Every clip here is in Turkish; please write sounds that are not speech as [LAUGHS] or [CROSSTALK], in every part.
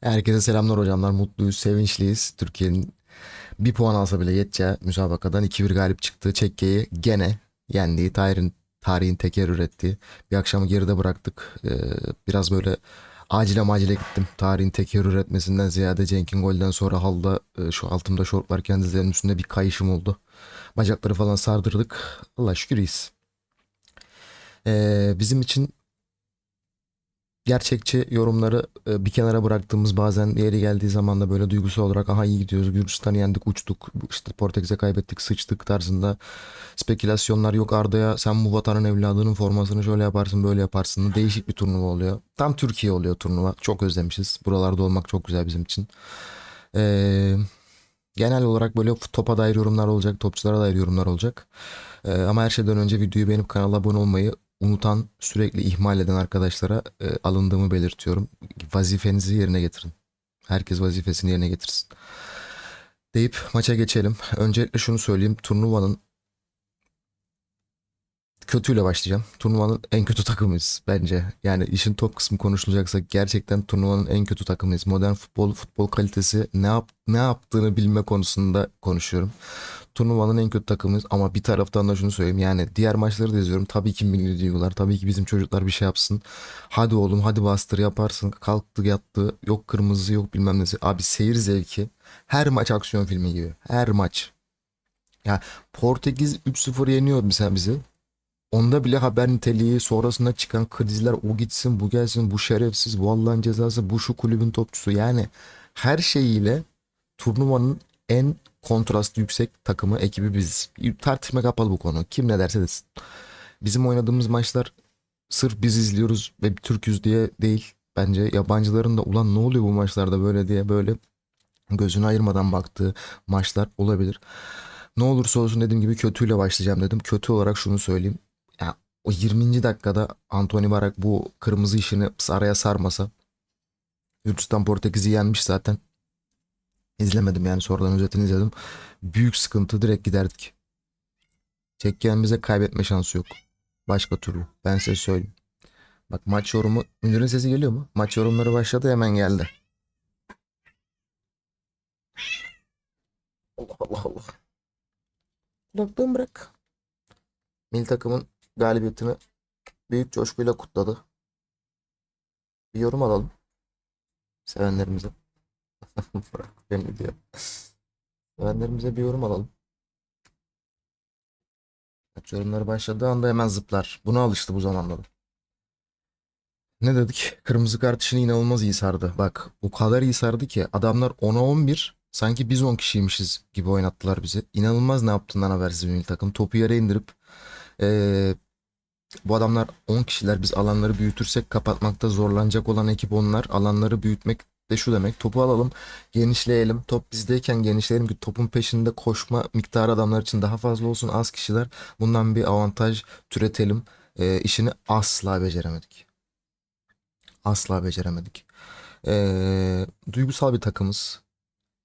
Herkese selamlar hocamlar. Mutluyuz, sevinçliyiz. Türkiye'nin bir puan alsa bile yeteceği müsabakadan 2-1 galip çıktığı Çekke'yi gene yendiği, tarihin, tarihin teker ürettiği bir akşamı geride bıraktık. Ee, biraz böyle acile macile gittim. Tarihin teker üretmesinden ziyade Cenk'in golden sonra halda e, şu altımda şort varken dizlerimin üstünde bir kayışım oldu. Bacakları falan sardırdık. Allah şükür iyiyiz. Ee, bizim için gerçekçi yorumları e, bir kenara bıraktığımız bazen yeri geldiği zaman da böyle duygusal olarak aha iyi gidiyoruz Gürcistan'ı yendik uçtuk işte Portekiz'e kaybettik sıçtık tarzında spekülasyonlar yok Arda'ya sen bu vatanın evladının formasını şöyle yaparsın böyle yaparsın [LAUGHS] değişik bir turnuva oluyor. Tam Türkiye oluyor turnuva çok özlemişiz buralarda olmak çok güzel bizim için. Ee, genel olarak böyle topa dair yorumlar olacak topçulara dair yorumlar olacak. Ee, ama her şeyden önce videoyu beğenip kanala abone olmayı unutan, sürekli ihmal eden arkadaşlara e, alındığımı belirtiyorum. Vazifenizi yerine getirin. Herkes vazifesini yerine getirsin. Deyip maça geçelim. Öncelikle şunu söyleyeyim. Turnuvanın kötüyle başlayacağım. Turnuvanın en kötü takımıyız bence. Yani işin top kısmı konuşulacaksa gerçekten turnuvanın en kötü takımıyız. Modern futbol, futbol kalitesi ne yap ne yaptığını bilme konusunda konuşuyorum. Turnuvanın en kötü takımıyız ama bir taraftan da şunu söyleyeyim. Yani diğer maçları da izliyorum. Tabii ki milli duygular. Tabii ki bizim çocuklar bir şey yapsın. Hadi oğlum hadi bastır yaparsın. Kalktı yattı. Yok kırmızı yok bilmem nesi. Abi seyir zevki. Her maç aksiyon filmi gibi. Her maç. Ya Portekiz 3-0 yeniyor mesela bizi. Onda bile haber niteliği sonrasında çıkan krizler o gitsin bu gelsin bu şerefsiz bu Allah'ın cezası bu şu kulübün topçusu yani her şeyiyle turnuvanın en kontrastı yüksek takımı ekibi biz. Tartışma kapalı bu konu. Kim ne derse desin. Bizim oynadığımız maçlar sırf biz izliyoruz ve Türküz diye değil. Bence yabancıların da ulan ne oluyor bu maçlarda böyle diye böyle gözünü ayırmadan baktığı maçlar olabilir. Ne olursa olsun dediğim gibi kötüyle başlayacağım dedim. Kötü olarak şunu söyleyeyim. Ya o 20. dakikada Anthony Barak bu kırmızı işini araya sarmasa Gürcistan Portekiz'i yenmiş zaten. İzlemedim yani sonradan özetini izledim. Büyük sıkıntı direkt giderdik. Çekken bize kaybetme şansı yok. Başka türlü. Ben size söyleyeyim. Bak maç yorumu. Münir'in sesi geliyor mu? Maç yorumları başladı hemen geldi. Allah Allah Allah. Kulaklığımı bırak. Milli takımın galibiyetini büyük coşkuyla kutladı. Bir yorum alalım. Sevenlerimize. [LAUGHS] Bırak beni diyor. Sevenlerimize bir yorum alalım. Maç yorumları başladığı anda hemen zıplar. Buna alıştı bu zamanda da. Ne dedik? Kırmızı kart işini inanılmaz iyi sardı. Bak o kadar iyi sardı ki adamlar 10'a 11 sanki biz 10 kişiymişiz gibi oynattılar bizi. İnanılmaz ne yaptığından habersiz bir takım. Topu yere indirip eee, bu adamlar 10 kişiler biz alanları büyütürsek kapatmakta zorlanacak olan ekip onlar. Alanları büyütmek de şu demek topu alalım genişleyelim. Top bizdeyken genişleyelim ki topun peşinde koşma miktarı adamlar için daha fazla olsun. Az kişiler bundan bir avantaj türetelim. Eee işini asla beceremedik. Asla beceremedik. Eee, duygusal bir takımız.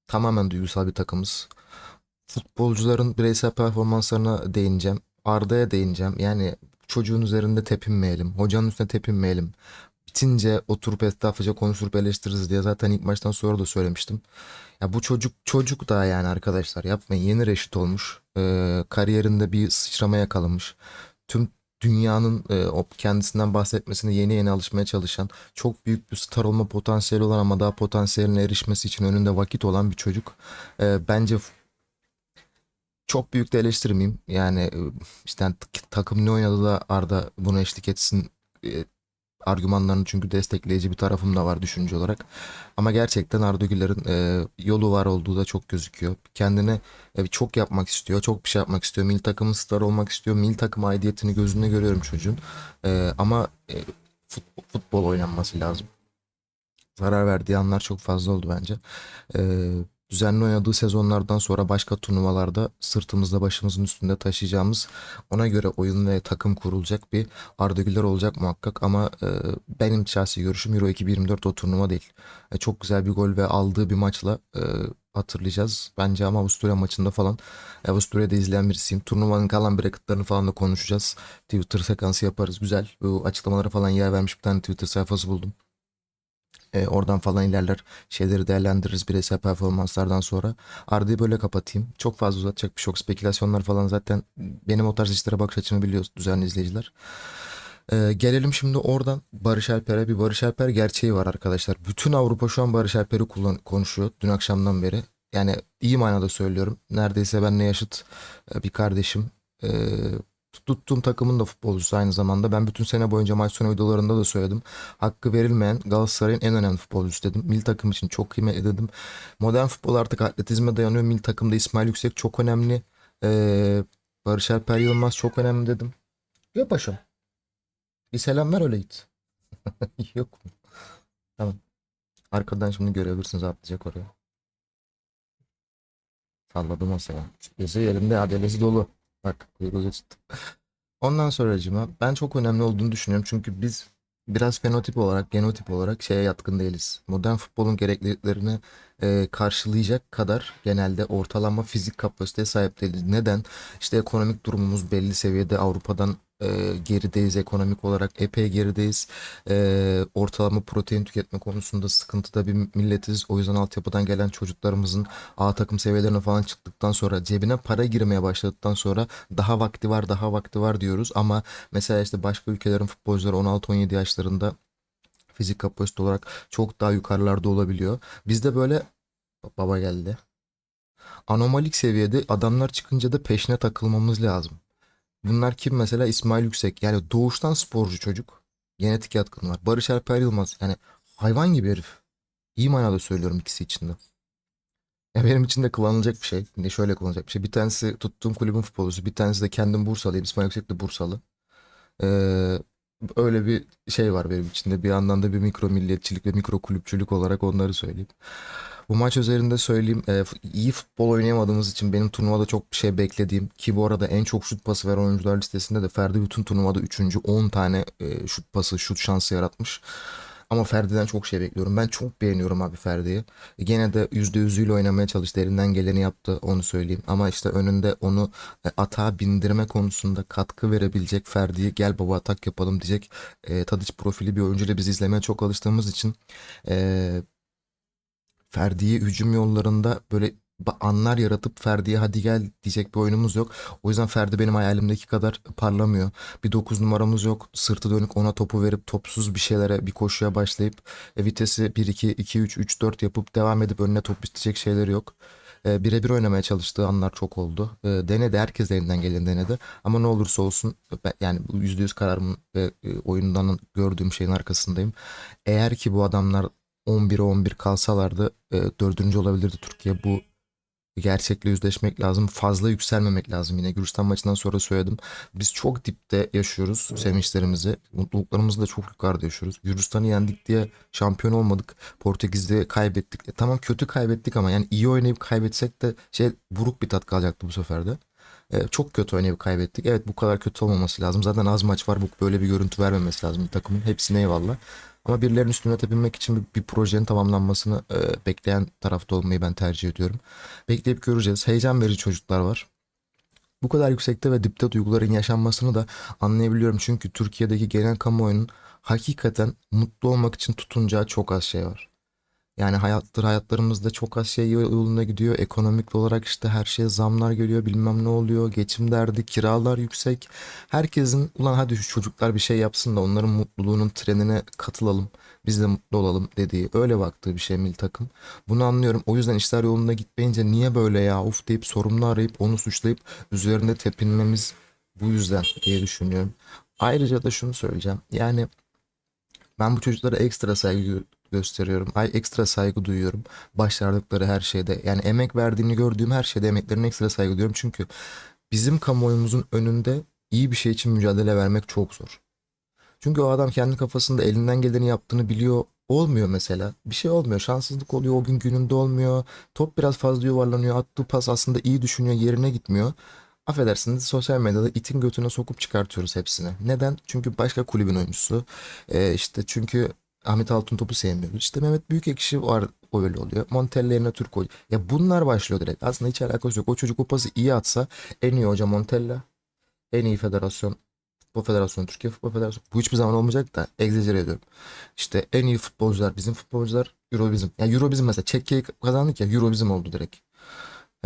Tamamen duygusal bir takımız. Futbolcuların bireysel performanslarına değineceğim. Arda'ya değineceğim. Yani çocuğun üzerinde tepinmeyelim. Hocanın üstüne tepinmeyelim. Bitince oturup etraflıca konuşup eleştiririz diye zaten ilk maçtan sonra da söylemiştim. Ya bu çocuk çocuk da yani arkadaşlar yapmayın. Yeni reşit olmuş. Ee, kariyerinde bir sıçrama yakalamış. Tüm dünyanın e, kendisinden bahsetmesine yeni yeni alışmaya çalışan çok büyük bir star olma potansiyeli olan ama daha potansiyeline erişmesi için önünde vakit olan bir çocuk. Ee, bence çok büyük de eleştirmeyeyim. Yani e, işte takım ne oynadı da Arda buna eşlik etsin e, argümanlarını çünkü destekleyici bir tarafım da var düşünce olarak. Ama gerçekten Arda Güler'in e, yolu var olduğu da çok gözüküyor. Kendine e, çok yapmak istiyor, çok bir şey yapmak istiyor. Milli takımın star olmak istiyor. Milli takım aidiyetini gözünde görüyorum çocuğun. E, ama e, futbol, futbol oynanması lazım. Zarar verdiği anlar çok fazla oldu bence. E, düzenli oynadığı sezonlardan sonra başka turnuvalarda sırtımızda başımızın üstünde taşıyacağımız ona göre oyun ve takım kurulacak bir Arda Güler olacak muhakkak ama e, benim şahsi görüşüm Euro 2024 o turnuva değil. E, çok güzel bir gol ve aldığı bir maçla e, hatırlayacağız. Bence ama Avusturya maçında falan e, Avusturya'da izleyen birisiyim. Turnuvanın kalan bracketlarını falan da konuşacağız. Twitter sekansı yaparız. Güzel. Bu açıklamalara falan yer vermiş bir tane Twitter sayfası buldum. E, oradan falan ilerler. Şeyleri değerlendiririz bireysel performanslardan sonra. Arda'yı böyle kapatayım. Çok fazla uzatacak bir şey yok. Spekülasyonlar falan zaten benim o tarz işlere bakış açımı biliyoruz düzenli izleyiciler. E, gelelim şimdi oradan Barış Alper'e. Bir Barış Alper gerçeği var arkadaşlar. Bütün Avrupa şu an Barış Alper'i kullan konuşuyor dün akşamdan beri. Yani iyi manada söylüyorum. Neredeyse benimle yaşıt e, bir kardeşim. E, tuttuğum takımın da futbolcusu aynı zamanda. Ben bütün sene boyunca maç sonu videolarında da söyledim. Hakkı verilmeyen Galatasaray'ın en önemli futbolcusu dedim. Milli takım için çok kıymetli dedim. Modern futbol artık atletizme dayanıyor. Milli takımda İsmail Yüksek çok önemli. Ee, Barış Alper Yılmaz çok önemli dedim. Yok paşam. Bir selam ver öyle git. [LAUGHS] Yok mu? Tamam. Arkadan şimdi görebilirsiniz atlayacak oraya. Salladım masaya. Gözü yerinde adelesi dolu. Bak kuyruğu. Ondan sonracıma ben çok önemli olduğunu düşünüyorum. Çünkü biz biraz fenotip olarak, genotip olarak şeye yatkın değiliz. Modern futbolun gerekliliklerini e, karşılayacak kadar genelde ortalama fizik kapasiteye sahip değiliz. Neden? İşte ekonomik durumumuz belli seviyede Avrupa'dan e, gerideyiz ekonomik olarak epey gerideyiz. E, ortalama protein tüketme konusunda sıkıntıda bir milletiz. O yüzden altyapıdan gelen çocuklarımızın A takım seviyelerine falan çıktıktan sonra cebine para girmeye başladıktan sonra daha vakti var daha vakti var diyoruz. Ama mesela işte başka ülkelerin futbolcuları 16-17 yaşlarında fizik kapasite olarak çok daha yukarılarda olabiliyor. Bizde böyle baba geldi. Anomalik seviyede adamlar çıkınca da peşine takılmamız lazım. Bunlar kim mesela? İsmail Yüksek. Yani doğuştan sporcu çocuk. Genetik yatkınlığı var. Barış Alper Yılmaz. Yani hayvan gibi herif. İyi manada söylüyorum ikisi için de. Ya benim için de kullanılacak bir şey. Ne şöyle kullanılacak bir şey. Bir tanesi tuttuğum kulübün futbolcusu. Bir tanesi de kendim Bursalıyım. İsmail Yüksek de Bursalı. Ee, öyle bir şey var benim içinde. Bir yandan da bir mikro milliyetçilik ve mikro kulüpçülük olarak onları söyleyeyim. Bu maç üzerinde söyleyeyim. e, iyi futbol oynayamadığımız için benim turnuvada çok bir şey beklediğim ki bu arada en çok şut pası veren oyuncular listesinde de Ferdi bütün turnuvada 3. 10 tane e, şut pası, şut şansı yaratmış. Ama Ferdi'den çok şey bekliyorum. Ben çok beğeniyorum abi Ferdi'yi. E, Gene de %100'üyle oynamaya çalıştı. Elinden geleni yaptı onu söyleyeyim. Ama işte önünde onu e, atağa bindirme konusunda katkı verebilecek Ferdi'yi gel baba atak yapalım diyecek e, Tadiç profili bir oyuncuyla biz izlemeye çok alıştığımız için e, Ferdi'yi hücum yollarında böyle anlar yaratıp Ferdi'ye hadi gel diyecek bir oyunumuz yok. O yüzden Ferdi benim hayalimdeki kadar parlamıyor. Bir 9 numaramız yok. Sırtı dönük ona topu verip topsuz bir şeylere bir koşuya başlayıp e, vitesi 1-2, 2-3, 3-4 yapıp devam edip önüne top isteyecek şeyleri yok. E, birebir oynamaya çalıştığı anlar çok oldu. E, denedi. Herkes elinden geleni denedi. Ama ne olursa olsun ben, yani bu %100 kararımın ve e, oyundan gördüğüm şeyin arkasındayım. Eğer ki bu adamlar 11'e 11 kalsalardı e, dördüncü olabilirdi Türkiye. Bu gerçekle yüzleşmek lazım. Fazla yükselmemek lazım. Yine Gürcistan maçından sonra söyledim. Biz çok dipte yaşıyoruz sevinçlerimizi. Mutluluklarımızı da çok yukarıda yaşıyoruz. Gürcistan'ı yendik diye şampiyon olmadık. Portekiz'de kaybettik. E, tamam kötü kaybettik ama yani iyi oynayıp kaybetsek de şey buruk bir tat kalacaktı bu sefer de. E, çok kötü oynayıp kaybettik. Evet bu kadar kötü olmaması lazım. Zaten az maç var. Bu böyle bir görüntü vermemesi lazım bir takımın. Hepsine eyvallah. Ama birilerinin üstüne tepebilmek için bir, bir projenin tamamlanmasını e, bekleyen tarafta olmayı ben tercih ediyorum. Bekleyip göreceğiz. Heyecan verici çocuklar var. Bu kadar yüksekte ve dipte duyguların yaşanmasını da anlayabiliyorum. Çünkü Türkiye'deki genel kamuoyunun hakikaten mutlu olmak için tutunacağı çok az şey var. Yani hayattır hayatlarımızda çok az şey yolunda gidiyor. Ekonomik olarak işte her şeye zamlar geliyor bilmem ne oluyor. Geçim derdi, kiralar yüksek. Herkesin ulan hadi şu çocuklar bir şey yapsın da onların mutluluğunun trenine katılalım. Biz de mutlu olalım dediği öyle baktığı bir şey milli takım. Bunu anlıyorum. O yüzden işler yolunda gitmeyince niye böyle ya uf deyip sorumlu arayıp onu suçlayıp üzerinde tepinmemiz bu yüzden diye düşünüyorum. Ayrıca da şunu söyleyeceğim. Yani ben bu çocuklara ekstra saygı gösteriyorum. Ay ekstra saygı duyuyorum. Başardıkları her şeyde. Yani emek verdiğini gördüğüm her şeyde emeklerine ekstra saygı duyuyorum. Çünkü bizim kamuoyumuzun önünde iyi bir şey için mücadele vermek çok zor. Çünkü o adam kendi kafasında elinden geleni yaptığını biliyor. Olmuyor mesela. Bir şey olmuyor. Şanssızlık oluyor. O gün gününde olmuyor. Top biraz fazla yuvarlanıyor. Attığı pas aslında iyi düşünüyor. Yerine gitmiyor. Affedersiniz sosyal medyada itin götüne sokup çıkartıyoruz hepsini. Neden? Çünkü başka kulübün oyuncusu. Ee, işte çünkü Ahmet Altıntop'u sevmiyoruz. İşte Mehmet Büyükekşi var o öyle oluyor. Montella Türk hoca. Ya bunlar başlıyor direkt. Aslında hiç alakası yok. O çocuk o pası iyi atsa en iyi hoca Montella. En iyi federasyon Futbol Federasyonu, Türkiye Futbol Federasyonu. Bu hiçbir zaman olmayacak da egzajere ediyorum. İşte en iyi futbolcular bizim futbolcular Euro bizim. Yani Euro bizim mesela Çekke'yi kazandık ya Euro bizim oldu direkt.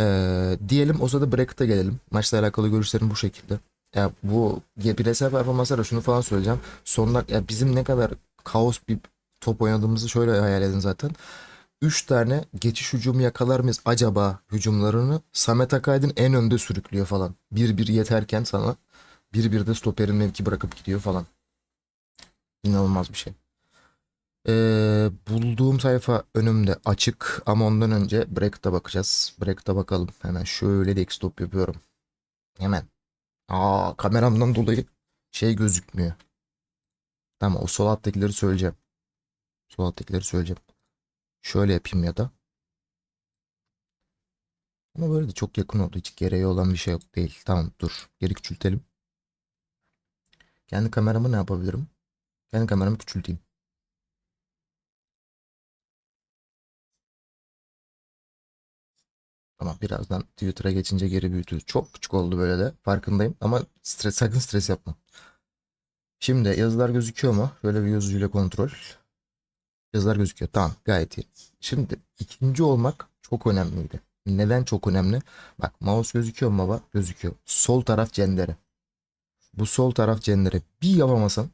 Ee, diyelim o sırada bracket'a gelelim. Maçla alakalı görüşlerim bu şekilde. Ya bu bireysel performanslara şunu falan söyleyeceğim. Sonuna ya bizim ne kadar kaos bir top oynadığımızı şöyle hayal edin zaten. 3 tane geçiş hücumu yakalar mıyız acaba hücumlarını Samet Akaydın en önde sürüklüyor falan. 1-1 yeterken sana 1-1 de stoperin mevki bırakıp gidiyor falan. İnanılmaz bir şey. Ee, bulduğum sayfa önümde açık ama ondan önce Bracket'a bakacağız. Bracket'a bakalım. Hemen şöyle desktop yapıyorum. Hemen. Aa kameramdan dolayı şey gözükmüyor. Tamam o sol alttakileri söyleyeceğim. Sol alttakileri söyleyeceğim. Şöyle yapayım ya da. Ama böyle de çok yakın oldu. Hiç gereği olan bir şey yok değil. Tamam dur. Geri küçültelim. Kendi kameramı ne yapabilirim? Kendi kameramı küçülteyim. Ama birazdan Twitter'a geçince geri büyütürüz. Çok küçük oldu böyle de. Farkındayım ama stres, sakın stres yapma. Şimdi yazılar gözüküyor mu? Şöyle bir yazıcıyla kontrol. Yazılar gözüküyor. Tamam gayet iyi. Şimdi ikinci olmak çok önemliydi. Neden çok önemli? Bak mouse gözüküyor mu baba? Gözüküyor. Sol taraf cendere. Bu sol taraf cendere bir yapamasan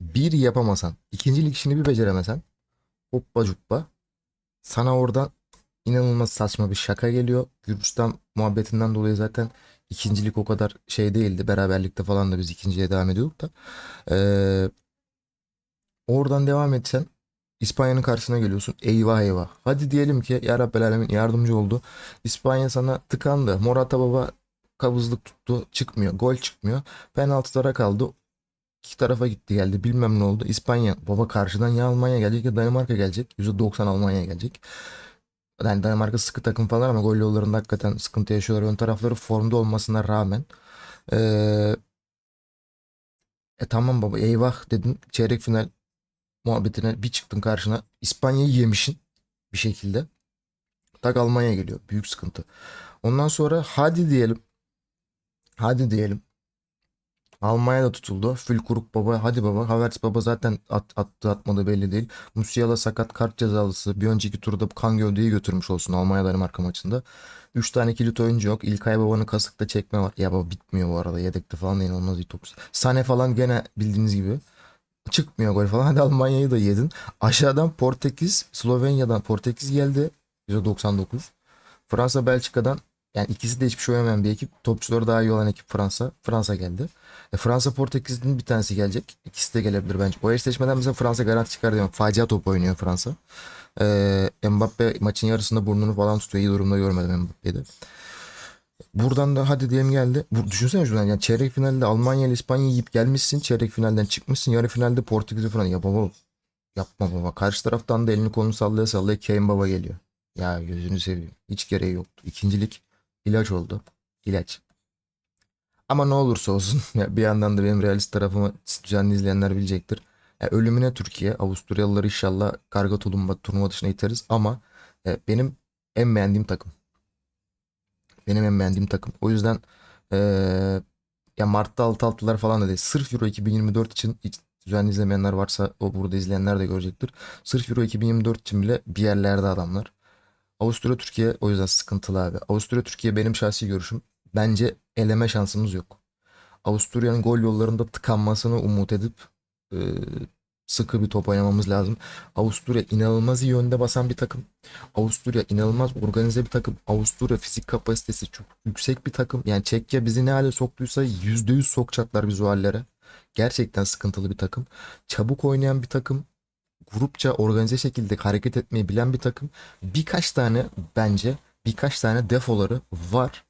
bir yapamasan ikincilik işini bir beceremesen hoppa cuppa sana oradan inanılmaz saçma bir şaka geliyor. Gürcistan muhabbetinden dolayı zaten ikincilik o kadar şey değildi. Beraberlikte falan da biz ikinciye devam ediyorduk da. Ee, oradan devam etsen İspanya'nın karşısına geliyorsun. Eyvah eyvah. Hadi diyelim ki ya Rabbel Alemin yardımcı oldu. İspanya sana tıkandı. Morata baba kabızlık tuttu. Çıkmıyor. Gol çıkmıyor. Penaltılara kaldı. İki tarafa gitti geldi. Bilmem ne oldu. İspanya baba karşıdan ya Almanya gelecek ya Danimarka gelecek. %90 Almanya gelecek. Yani Danimarka sıkı takım falan ama gol yollarında hakikaten sıkıntı yaşıyorlar. Ön tarafları formda olmasına rağmen. Ee, e tamam baba eyvah dedin. Çeyrek final muhabbetine bir çıktın karşına. İspanya'yı yemişin bir şekilde. Tak Almanya geliyor. Büyük sıkıntı. Ondan sonra hadi diyelim. Hadi diyelim. Almanya da tutuldu. Fülkuruk baba hadi baba. Havertz baba zaten at, attı atmadı belli değil. Musiala sakat kart cezalısı. Bir önceki turda kan gövdeyi götürmüş olsun Almanya Danimarka maçında. 3 tane kilit oyuncu yok. İlkay babanın kasıkta çekme var. Ya baba bitmiyor bu arada. Yedekte falan da inanılmaz iyi topçu. Sane falan gene bildiğiniz gibi. Çıkmıyor gol falan. [LAUGHS] Hadi Almanya'yı da yedin. Aşağıdan Portekiz, Slovenya'dan Portekiz geldi. %99. Fransa Belçika'dan yani ikisi de hiçbir şey oynamayan bir ekip. Topçuları daha iyi olan ekip Fransa. Fransa geldi. E, Fransa Portekiz'in bir tanesi gelecek. İkisi de gelebilir bence. O eşleşmeden mesela Fransa garanti çıkar diyorum. Facia top oynuyor Fransa. E, Mbappe maçın yarısında burnunu falan tutuyor. İyi durumda görmedim Mbappe'yi de. Buradan da hadi diyelim geldi. Bu, düşünsene şuradan yani çeyrek finalde Almanya ile İspanya yiyip gelmişsin. Çeyrek finalden çıkmışsın. Yarı finalde Portekiz'i falan. Ya baba yapma baba. Karşı taraftan da elini kolunu sallaya sallaya Kane baba geliyor. Ya gözünü seveyim. Hiç gereği yoktu. İkincilik ilaç oldu. İlaç. Ama ne olursa olsun [LAUGHS] bir yandan da benim realist tarafımı düzenli izleyenler bilecektir. Ya ölümüne Türkiye, Avusturyalıları inşallah karga tulumba turnuva dışına iteriz ama e, benim en beğendiğim takım. Benim en beğendiğim takım. O yüzden e, ya Mart'ta 6-6'lar falan da değil. Sırf Euro 2024 için hiç düzenli izlemeyenler varsa o burada izleyenler de görecektir. Sırf Euro 2024 için bile bir yerlerde adamlar. Avusturya Türkiye o yüzden sıkıntılı abi. Avusturya Türkiye benim şahsi görüşüm. Bence eleme şansımız yok. Avusturya'nın gol yollarında tıkanmasını umut edip e, sıkı bir top oynamamız lazım. Avusturya inanılmaz iyi yönde basan bir takım. Avusturya inanılmaz organize bir takım. Avusturya fizik kapasitesi çok yüksek bir takım. Yani Çekya bizi ne hale soktuysa %100 sokacaklar biz o hallere. Gerçekten sıkıntılı bir takım. Çabuk oynayan bir takım. Grupça organize şekilde hareket etmeyi bilen bir takım. Birkaç tane bence birkaç tane defoları var.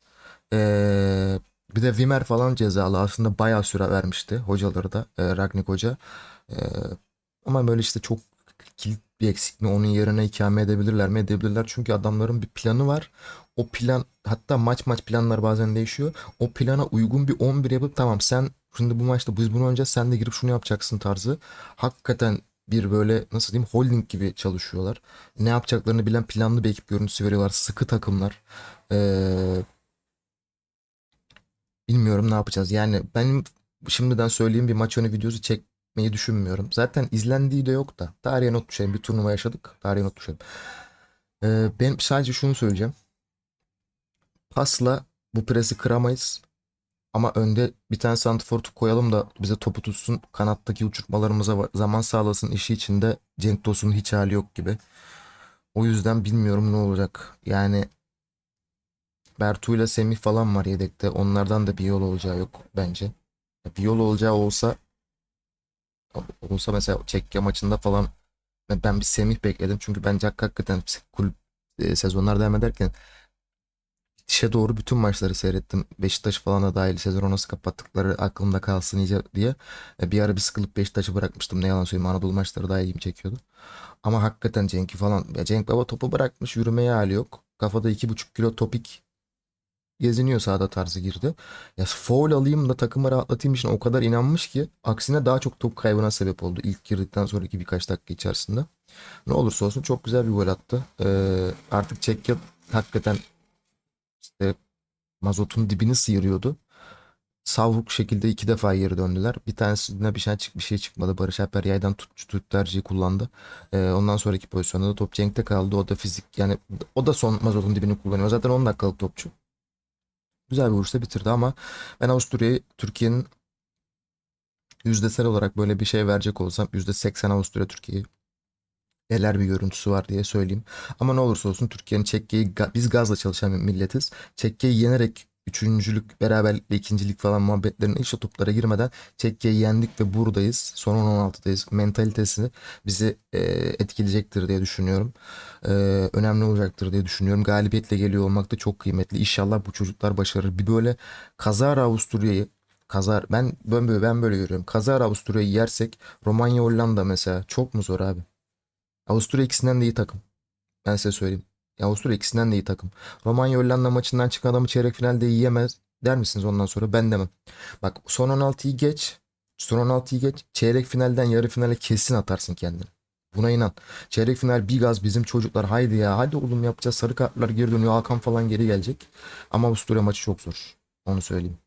Ee, bir de Vimer falan cezalı. Aslında bayağı süre vermişti hocaları da e, Ragnik Hoca. Ee, ama böyle işte çok kilit bir eksik mi onun yerine ikame edebilirler mi edebilirler. Çünkü adamların bir planı var. O plan hatta maç maç planlar bazen değişiyor. O plana uygun bir 11 yapıp tamam sen şimdi bu maçta biz bunu oynayacağız sen de girip şunu yapacaksın tarzı. Hakikaten bir böyle nasıl diyeyim holding gibi çalışıyorlar. Ne yapacaklarını bilen planlı bir ekip görüntüsü veriyorlar. Sıkı takımlar. Ee, bilmiyorum ne yapacağız. Yani benim şimdiden söyleyeyim bir maç önü videosu çekmeyi düşünmüyorum. Zaten izlendiği de yok da. Tarihe not düşelim. Bir turnuva yaşadık. Tarihe not düşelim. Ee, ben sadece şunu söyleyeceğim. Pasla bu presi kıramayız. Ama önde bir tane santifor koyalım da bize topu tutsun. Kanattaki uçurtmalarımıza zaman sağlasın. işi içinde Cenk Tosun'un hiç hali yok gibi. O yüzden bilmiyorum ne olacak. Yani Bertu ile Semih falan var yedekte. Onlardan da bir yol olacağı yok bence. Bir yol olacağı olsa olsa mesela Çekke maçında falan ben bir Semih bekledim. Çünkü bence hak- hakikaten kulüp e, sezonlar devam ederken bitişe doğru bütün maçları seyrettim. Beşiktaş falan da dahil sezonu nasıl kapattıkları aklımda kalsın iyice diye. E, Bir ara bir sıkılıp Beşiktaş'ı bırakmıştım. Ne yalan söyleyeyim Anadolu maçları daha ilgimi çekiyordu. Ama hakikaten Cenk'i falan ya Cenk Baba topu bırakmış yürümeye hali yok. Kafada iki buçuk kilo topik geziniyor sahada tarzı girdi. Ya foul alayım da takımı rahatlatayım için o kadar inanmış ki aksine daha çok top kaybına sebep oldu ilk girdikten sonraki birkaç dakika içerisinde. Ne olursa olsun çok güzel bir gol attı. Ee, artık Çekya hakikaten işte mazotun dibini sıyırıyordu. Savruk şekilde iki defa geri döndüler. Bir tanesinde bir şey çık bir şey çıkmadı. Barış Alper yaydan tut, tut tercihi kullandı. Ee, ondan sonraki pozisyonda da top Cenk'te kaldı. O da fizik yani o da son mazotun dibini kullanıyor. Zaten 10 dakikalık topçu. Güzel bir vuruşla bitirdi ama ben Avusturya'yı Türkiye'nin yüzdesel olarak böyle bir şey verecek olsam %80 Avusturya Türkiye'yi neler bir görüntüsü var diye söyleyeyim. Ama ne olursa olsun Türkiye'nin Çekke'yi biz gazla çalışan bir milletiz. Çekke'yi yenerek üçüncülük, beraberlikle ikincilik falan muhabbetlerine hiç o toplara girmeden Çekke'yi yendik ve buradayız. Son 16'dayız. Mentalitesi bizi e, etkileyecektir diye düşünüyorum. E, önemli olacaktır diye düşünüyorum. Galibiyetle geliyor olmak da çok kıymetli. İnşallah bu çocuklar başarır. Bir böyle kazara Avusturya'yı Kazar ben ben böyle ben böyle görüyorum. Kazara Avusturya'yı yersek Romanya Hollanda mesela çok mu zor abi? Avusturya ikisinden de iyi takım. Ben size söyleyeyim. Ya Avusturya ikisinden de iyi takım. Romanya Hollanda maçından çıkan adamı çeyrek finalde yiyemez der misiniz ondan sonra? Ben demem. Bak son 16'yı geç. Son 16'yı geç. Çeyrek finalden yarı finale kesin atarsın kendini. Buna inan. Çeyrek final bir gaz bizim çocuklar. Haydi ya. Hadi oğlum yapacağız. Sarı kartlar geri dönüyor. Hakan falan geri gelecek. Ama Avusturya maçı çok zor. Onu söyleyeyim.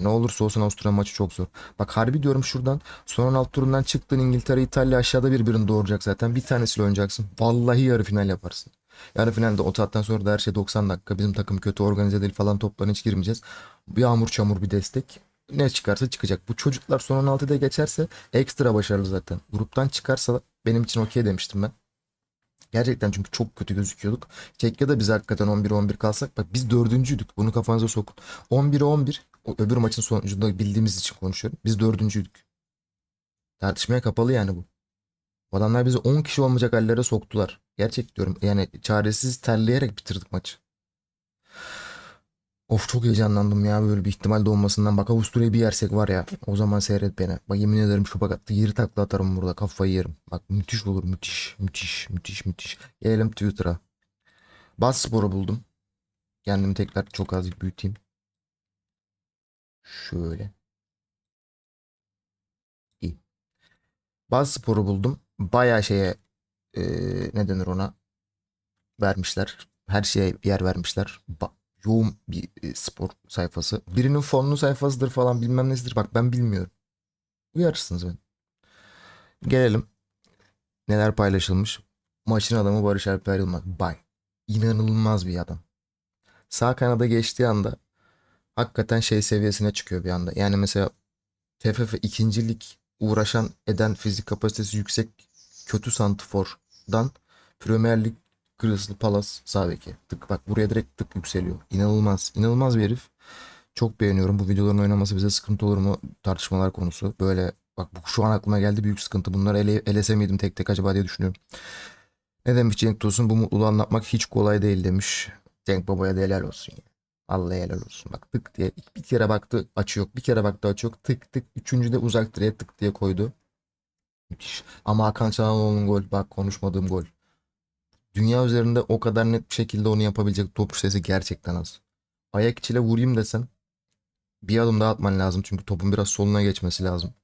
Ne olursa olsun Avusturya maçı çok zor. Bak harbi diyorum şuradan son 16 turundan çıktın İngiltere İtalya aşağıda birbirini doğuracak zaten. Bir tanesiyle oynayacaksın. Vallahi yarı final yaparsın. Yarı finalde o saatten sonra da her şey 90 dakika. Bizim takım kötü organize değil falan toplarına hiç girmeyeceğiz. Bir yağmur çamur bir destek. Ne çıkarsa çıkacak. Bu çocuklar son 16'da geçerse ekstra başarılı zaten. Gruptan çıkarsa benim için okey demiştim ben. Gerçekten çünkü çok kötü gözüküyorduk. Çekya'da biz hakikaten 11-11 kalsak bak biz dördüncüydük. Bunu kafanıza sokun. 11'e 11 o öbür maçın sonucunda bildiğimiz için konuşuyorum. Biz dördüncüydük. Tartışmaya kapalı yani bu. Bu adamlar bizi 10 kişi olmayacak hallere soktular. Gerçek diyorum. Yani çaresiz terleyerek bitirdik maçı. Of çok heyecanlandım ya böyle bir ihtimal doğmasından. Bak Avusturya'yı bir yersek var ya o zaman seyret beni. Bak yemin ederim şu bak yeri takla atarım burada kafayı yerim. Bak müthiş olur müthiş müthiş müthiş müthiş. Gelelim Twitter'a. Bas sporu buldum. Kendimi tekrar çok azıcık büyüteyim. Şöyle. İyi. Baz sporu buldum. Bayağı şeye eee ne denir ona vermişler. Her şeye yer vermişler. Ba- yoğun bir e, spor sayfası. Birinin fonlu sayfasıdır falan bilmem nesidir. Bak ben bilmiyorum. Uyarırsınız beni. Gelelim. Neler paylaşılmış. Maçın adamı Barış Alper Yılmaz. Bay. İnanılmaz bir adam. Sağ kanada geçtiği anda hakikaten şey seviyesine çıkıyor bir anda. Yani mesela TFF ikincilik uğraşan eden fizik kapasitesi yüksek kötü santifordan Premier Lig Crystal Palace sağ beki. Tık bak buraya direkt tık yükseliyor. İnanılmaz. İnanılmaz bir herif. Çok beğeniyorum. Bu videoların oynaması bize sıkıntı olur mu? Tartışmalar konusu. Böyle bak bu şu an aklıma geldi büyük sıkıntı. Bunları ele, elese miydim tek tek acaba diye düşünüyorum. Ne demiş Cenk Tosun? Bu mutluluğu anlatmak hiç kolay değil demiş. Cenk Baba'ya da helal olsun ya. Vallahi helal olsun. Bak tık diye bir kere baktı açı yok. Bir kere baktı açı yok. Tık tık. Üçüncü de uzak direğe tık diye koydu. Müthiş. Ama Hakan Çalhanoğlu'nun gol. Bak konuşmadığım gol. Dünya üzerinde o kadar net bir şekilde onu yapabilecek topçu sayısı gerçekten az. Ayak içiyle vurayım desen bir adım daha atman lazım. Çünkü topun biraz soluna geçmesi lazım.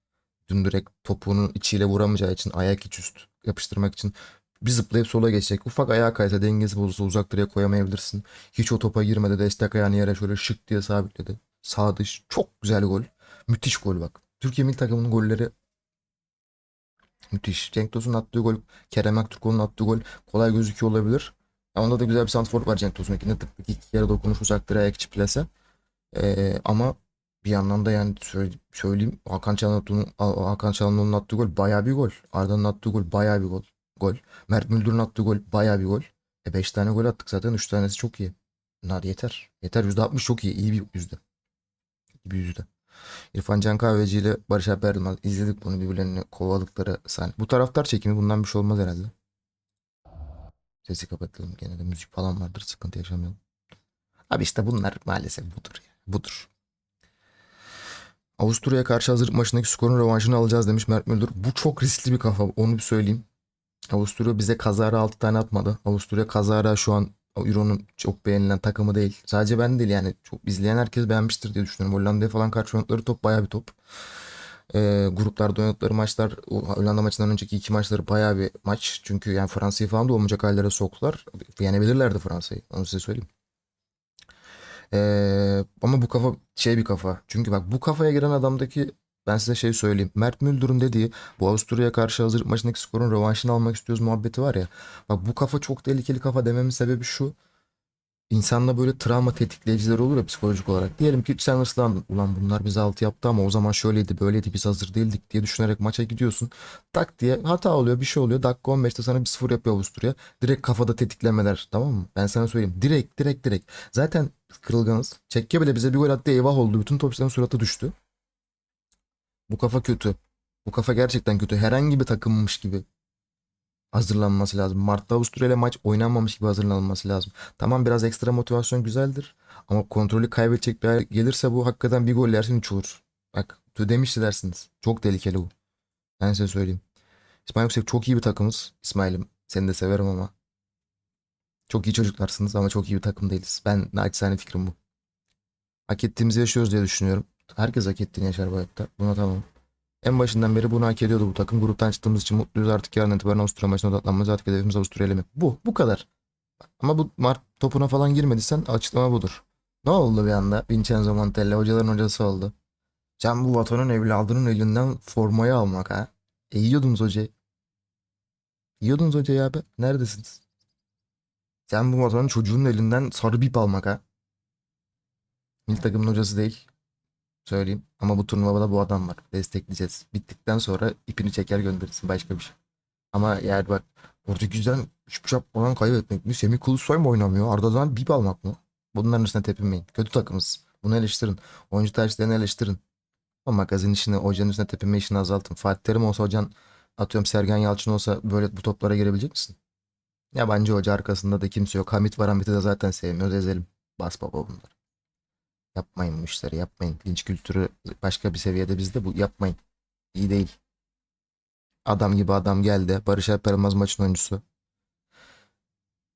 Dün direkt topuğunun içiyle vuramayacağı için ayak içi üst yapıştırmak için bir zıplayıp sola geçecek. Ufak ayağa kaysa dengesi bozulsa uzak direğe koyamayabilirsin. Hiç o topa girmedi. Destek ayağını yere şöyle şık diye sabitledi. Sağ dış çok güzel gol. Müthiş gol bak. Türkiye milli takımının golleri müthiş. Cenk Tosun'un attığı gol, Kerem Aktürkoğlu'nun attığı gol kolay gözüküyor olabilir. Ya onda da güzel bir santrfor var Cenk Tosun'un. İkinde tık iki kere dokunuş uzak direğe ayak içi plase. Ee, ama bir yandan da yani söyle- söyleyeyim Hakan Çalhanoğlu'nun Hakan Çalhanoğlu'nun attığı gol bayağı bir gol. Arda'nın attığı gol bayağı bir gol. Gol. Mert Müldür'ün attığı gol bayağı bir gol. E 5 tane gol attık zaten 3 tanesi çok iyi. Bunlar yeter. Yeter %60 çok iyi. İyi bir yüzde. İyi bir yüzde. İrfan Can Kahveci ile Barış Alper Yılmaz izledik bunu birbirlerini kovaladıkları sahne. Bu taraftar çekimi bundan bir şey olmaz herhalde. Sesi kapatalım gene de müzik falan vardır sıkıntı yaşamayalım. Abi işte bunlar maalesef budur ya. Budur. Avusturya'ya karşı hazırlık maçındaki skorun rövanşını alacağız demiş Mert Müldür. Bu çok riskli bir kafa. Onu bir söyleyeyim. Avusturya bize kazara 6 tane atmadı. Avusturya kazara şu an Euro'nun çok beğenilen takımı değil. Sadece ben değil yani. Çok izleyen herkes beğenmiştir diye düşünüyorum. Hollanda'ya falan karşı oynadıkları top bayağı bir top. Ee, gruplarda oynadıkları maçlar Hollanda maçından önceki iki maçları bayağı bir maç. Çünkü yani Fransa'yı falan da olmayacak hallere soktular. Yenebilirlerdi Fransa'yı. Onu size söyleyeyim. Ee, ama bu kafa şey bir kafa. Çünkü bak bu kafaya giren adamdaki ben size şey söyleyeyim. Mert Müldür'ün dediği bu Avusturya'ya karşı hazırlık maçındaki skorun rövanşını almak istiyoruz muhabbeti var ya. Bak bu kafa çok tehlikeli kafa dememin sebebi şu. İnsanda böyle travma tetikleyiciler olur ya psikolojik olarak. Diyelim ki sen ıslandın. Ulan bunlar bize altı yaptı ama o zaman şöyleydi böyleydi biz hazır değildik diye düşünerek maça gidiyorsun. Tak diye hata oluyor bir şey oluyor. Dakika 15'te sana bir sıfır yapıyor Avusturya. Direkt kafada tetiklemeler tamam mı? Ben sana söyleyeyim. Direkt direkt direkt. Zaten kırılganız. Çekke bile bize bir gol attı eyvah oldu. Bütün topçuların suratı düştü. Bu kafa kötü. Bu kafa gerçekten kötü. Herhangi bir takımmış gibi hazırlanması lazım. Mart'ta Avusturya ile maç oynanmamış gibi hazırlanılması lazım. Tamam biraz ekstra motivasyon güzeldir. Ama kontrolü kaybedecek bir hale gelirse bu hakikaten bir gol yersin 3 olur. Bak demişti dersiniz. Çok tehlikeli bu. Ben size söyleyeyim. İsmail Yüksek çok iyi bir takımız. İsmail'im seni de severim ama. Çok iyi çocuklarsınız ama çok iyi bir takım değiliz. Ben naçizane fikrim bu. Hak ettiğimizi yaşıyoruz diye düşünüyorum. Herkes hak ettiğini yaşar bu hayatta. Buna tamam. En başından beri bunu hak ediyordu bu takım. Gruptan çıktığımız için mutluyuz. Artık yarın itibaren Avusturya maçına odaklanmamız. Artık hedefimiz Avusturya elemek. Bu. Bu kadar. Ama bu Mart topuna falan girmediysen açıklama budur. Ne oldu bir anda? Vincenzo Montella hocaların hocası oldu. Sen bu vatanın evladının elinden formayı almak ha. E yiyordunuz hocayı. Yiyordunuz hocayı abi. Neredesiniz? Sen bu vatanın çocuğunun elinden sarı bip almak ha. Milli takımın hocası değil. Söyleyeyim. Ama bu turnuvada bu adam var. Destekleyeceğiz. Bittikten sonra ipini çeker gönderirsin. Başka bir şey. Ama yani bak Portekiz'den 3 falan kaybetmek mi? Semih Kılıçsoy mu oynamıyor? Arda'dan bip almak mı? Bunların üstüne tepinmeyin. Kötü takımız. Bunu eleştirin. Oyuncu tercihlerini eleştirin. Ama magazin işini, hocanın üstüne tepinme işini azaltın. Fatih Terim olsa hocan atıyorum Sergen Yalçın olsa böyle bu toplara girebilecek misin? Yabancı hoca arkasında da kimse yok. Hamit var Hamit'i de zaten sevmiyoruz. Ezelim. Bas baba bunlar. Yapmayın bu işleri yapmayın. Linç kültürü başka bir seviyede bizde bu yapmayın. İyi değil. Adam gibi adam geldi. Barış Alper maçın oyuncusu.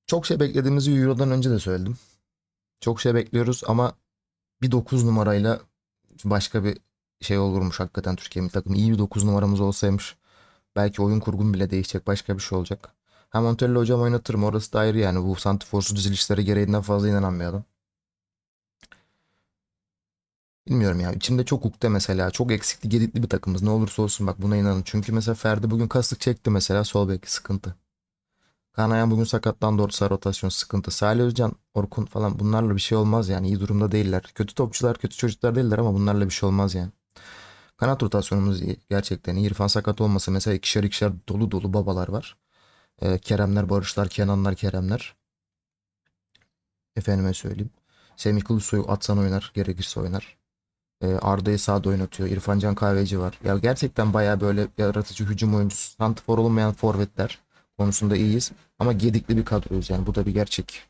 Çok şey beklediğimizi Euro'dan önce de söyledim. Çok şey bekliyoruz ama bir 9 numarayla başka bir şey olurmuş hakikaten Türkiye milli takımı. İyi bir 9 numaramız olsaymış. Belki oyun kurgun bile değişecek. Başka bir şey olacak. Ha Montella hocam oynatırım. Orası da ayrı yani. Bu santiforsuz dizilişlere gereğinden fazla inanan bir adam. Bilmiyorum ya. İçimde çok ukde mesela. Çok eksikli, gedikli bir takımız. Ne olursa olsun bak buna inanın. Çünkü mesela Ferdi bugün kasık çekti mesela. Sol bek sıkıntı. Kanayan bugün sakatlandı. Orta rotasyon sıkıntı. Salih Özcan, Orkun falan bunlarla bir şey olmaz yani. İyi durumda değiller. Kötü topçular, kötü çocuklar değiller ama bunlarla bir şey olmaz yani. Kanat rotasyonumuz iyi. Gerçekten iyi. İrfan sakat olmasa mesela ikişer ikişer dolu dolu babalar var. Ee, Keremler, Barışlar, Kenanlar, Keremler. Efendime söyleyeyim. Semih Kılıçsoy atsan oynar. Gerekirse oynar. Ee, Arda'yı sağda oynatıyor. İrfan Can Kahveci var. Ya gerçekten baya böyle yaratıcı hücum oyuncusu. Santifor olmayan forvetler konusunda iyiyiz. Ama gedikli bir kadroyuz yani. Bu da bir gerçek.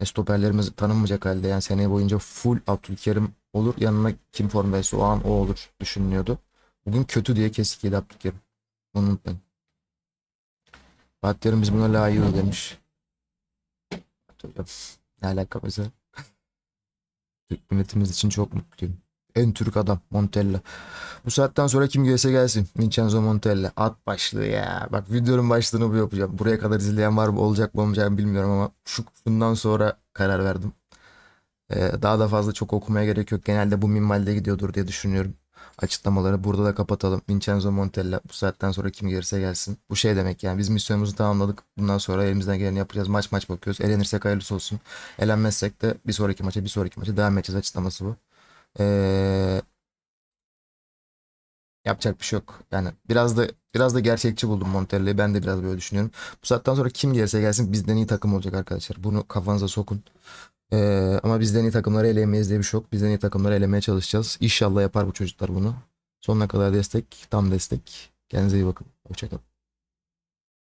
E, stoperlerimiz tanınmayacak halde. Yani sene boyunca full Abdülkerim olur. Yanına kim formdaysa o an o olur düşünülüyordu. Bugün kötü diye kesik yedi Abdülkerim. Bunu unutmayın. Terim biz buna layığız demiş. Ne alaka mesela? [LAUGHS] Milletimiz için çok mutluyum. En Türk adam Montella. Bu saatten sonra kim gelse gelsin. Vincenzo Montella. At başlığı ya. Bak videonun başlığını bu yapacağım. Buraya kadar izleyen var mı olacak mı olmayacak mı bilmiyorum ama şu bundan sonra karar verdim. Ee, daha da fazla çok okumaya gerek yok. Genelde bu minvalde gidiyordur diye düşünüyorum. açıklamaları. Burada da kapatalım. Vincenzo Montella bu saatten sonra kim gelirse gelsin. Bu şey demek yani biz misyonumuzu tamamladık. Bundan sonra elimizden geleni yapacağız. Maç maç bakıyoruz. Elenirsek hayırlısı olsun. Elenmezsek de bir sonraki maça bir sonraki maça devam edeceğiz açıklaması bu. Ee, yapacak bir şey yok. Yani biraz da biraz da gerçekçi buldum Montella'yı. Ben de biraz böyle düşünüyorum. Bu saatten sonra kim gelirse gelsin bizden iyi takım olacak arkadaşlar. Bunu kafanıza sokun. Ee, ama bizden iyi takımları eleyemeyiz diye bir şey yok. Bizden iyi takımları elemeye çalışacağız. İnşallah yapar bu çocuklar bunu. Sonuna kadar destek, tam destek. Kendinize iyi bakın. Hoşçakalın.